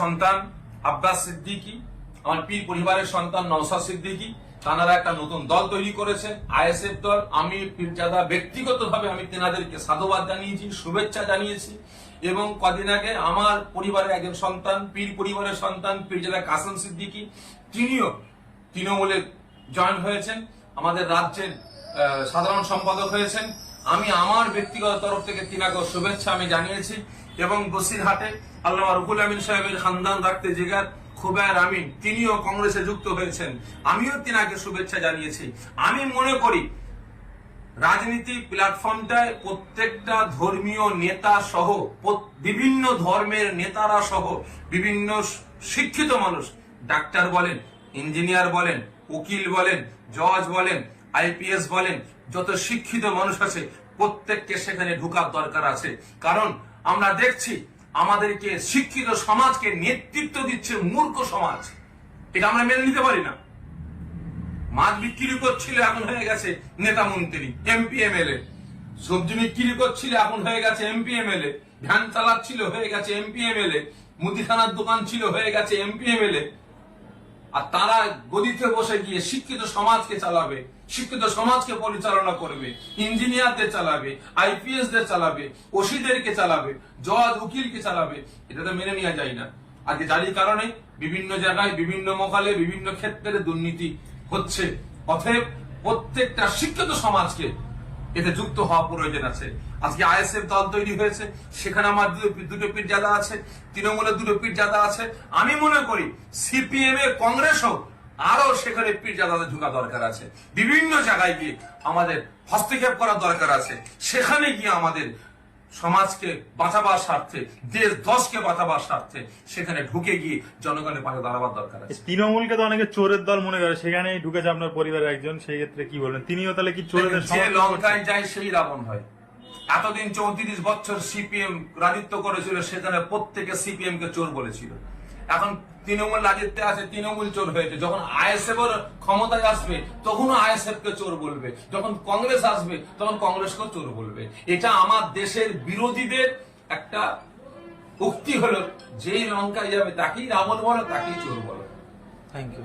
সন্তান আব্বাস সিদ্দিকী, আমার পীর পরিবারের সন্তান নওসাদ সিদ্দিকী তারা একটা নতুন দল তৈরি করেছে আইএসএফ দল। আমি পীরজাদা ব্যক্তিগতভাবে আমি তেনাদেরকে সাধুবাদ জানিয়েছি, শুভেচ্ছা জানিয়েছি এবং কদিন আগে আমার পরিবারের একজন সন্তান, পীর পরিবারের সন্তান, পীরজাদা কাসম সিদ্দিকী, তিনিও তৃণমূলে জয়েন হয়েছেন। আমাদের রাজ্যের সাধারণ সম্পাদক হয়েছেন। আমি আমার ব্যক্তিগত তরফ থেকে তিনাকে শুভেচ্ছা আমি জানিয়েছি এবং বসিরহাটে আল্লাহ রুকুল আমিন সাহেবের খানদান রাখতে জিগার খুবায়ের আমিন, তিনিও কংগ্রেসে যুক্ত হয়েছেন। আমিও তিনাকে শুভেচ্ছা জানিয়েছি। আমি মনে করি, রাজনীতি প্ল্যাটফর্মটায় প্রত্যেকটা ধর্মীয় নেতা সহ বিভিন্ন ধর্মের নেতারা সহ, বিভিন্ন শিক্ষিত মানুষ, ডাক্তার বলেন, ইঞ্জিনিয়ার বলেন, উকিল বলেন, জজ বলেন আইপিএস বলেন, যত শিক্ষিত মানুষ আছে, প্রত্যেককে সেখানে ঢুকার দরকার আছে। কারণ আমরা দেখছি, আমাদেরকে শিক্ষিত সমাজকে নেতৃত্ব দিচ্ছে মূর্খ সমাজ। এটা আমরা মেনে নিতে পারি না। মাছ বিক্রি করছিল, এখন হয়ে গেছে নেতা মন্ত্রী এমপি এমএলএ সবজি বিক্রি করছিল, এখন হয়ে গেছে এমপি এমএলএ ভ্যান চালাচ্ছিল, হয়ে গেছে এমপি এমএলএ মুদিখানার দোকান ছিল, হয়ে গেছে এমপি এমএলএ আর তারা গদিতে বসে গিয়ে শিক্ষিত সমাজকে চালাবে, শিক্ষিত সমাজকে পরিচালনা করবে, ইঞ্জিনিয়ারদের চালাবে আইপিএস দের চালাবে, ওসিদেরকে চালাবে, জজ, উকিলকে চালাবে, এটা তো মেনে নেওয়া যায় না। আজকে যারই কারণে বিভিন্ন জায়গায়, বিভিন্ন মকালে বিভিন্ন ক্ষেত্রে দুর্নীতি হচ্ছে। অতএব প্রত্যেকটা শিক্ষিত সমাজকে এতে যুক্ত হওয়া প্রয়োজন আছে। আজকে আইএসএফ দল তৈরি হয়েছে, সেখানে আমার দুটো পিঠ জাদা আছে তৃণমূলের দুটো পিঠ জাদা আছে। আমি মনে করি সিপিএম এ, কংগ্রেস হোক আরও সেখানে পিঠ জাদাতে ঢুকা দরকার আছে। বিভিন্ন জায়গায় গিয়ে আমাদের হস্তক্ষেপ করার দরকার আছে। সেখানে গিয়ে আমাদের সমাজকে বাঁচাবার স্বার্থে দেশ দশকে বাঁচাবার স্বার্থে সেখানে ঢুকে গিয়ে জনগণের পাশে দাঁড়াবার দরকার আছে। তৃণমূলকে তো অনেকে চোরের দল মনে করে সেখানে ঢুকেছে আপনার পরিবারের একজন সেই ক্ষেত্রে কি বলবেন? তিনিও তাহলে কি চোরের যে লঙ্কায়? যায় সেই রাবণ হয়। এতদিন চৌত্রিশ বছর সিপিএম রাজিত্ব করেছিল সেখানে প্রত্যেকে সিপিএম কে চোর বলেছিল। এখন তৃণমূল রাজত্বে আছে, তৃণমূল চোর হয়েছে। যখন আইএসএফ এর ক্ষমতায় আসবে, তখনও আইএসএফ কে চোর বলবে। যখন কংগ্রেস আসবে, তখন কংগ্রেসকেও চোর বলবে। এটা আমার দেশের বিরোধীদের একটা উক্তি হলো, যেই লঙ্কায় যাবে তাকেই রাবণ বলো, তাকেই চোর বলো। Thank you